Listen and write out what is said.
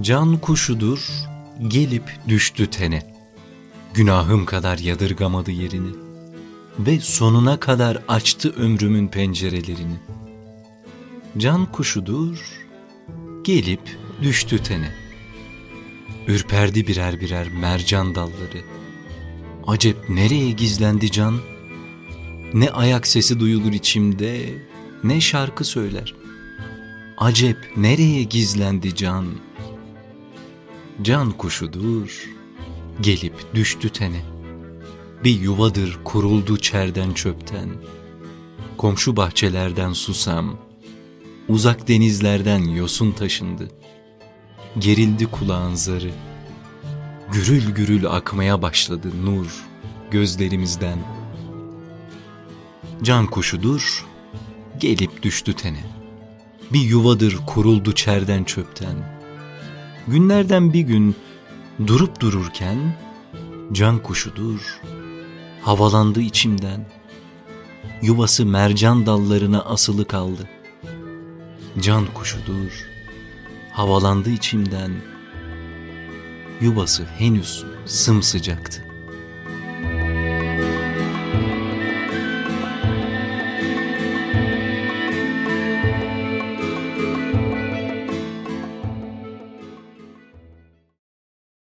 Can kuşudur, gelip düştü tene. Günahım kadar yadırgamadı yerini. Ve sonuna kadar açtı ömrümün pencerelerini. Can kuşudur, gelip düştü tene. Ürperdi birer birer mercan dalları. Acep nereye gizlendi can? Ne ayak sesi duyulur içimde, ne şarkı söyler. Acep nereye gizlendi can? Can kuşudur, gelip düştü tene. Bir yuvadır kuruldu çerden çöpten. Komşu bahçelerden susam, uzak denizlerden yosun taşındı. Gerildi kulağın zarı. Gürül gürül akmaya başladı nur gözlerimizden. Can kuşudur, gelip düştü tene. Bir yuvadır kuruldu çerden çöpten. Günlerden bir gün durup dururken can kuşudur, havalandı içimden. Yuvası mercan dallarına asılı kaldı. Can kuşudur, havalandı içimden. Yuvası henüz sımsıcaktı.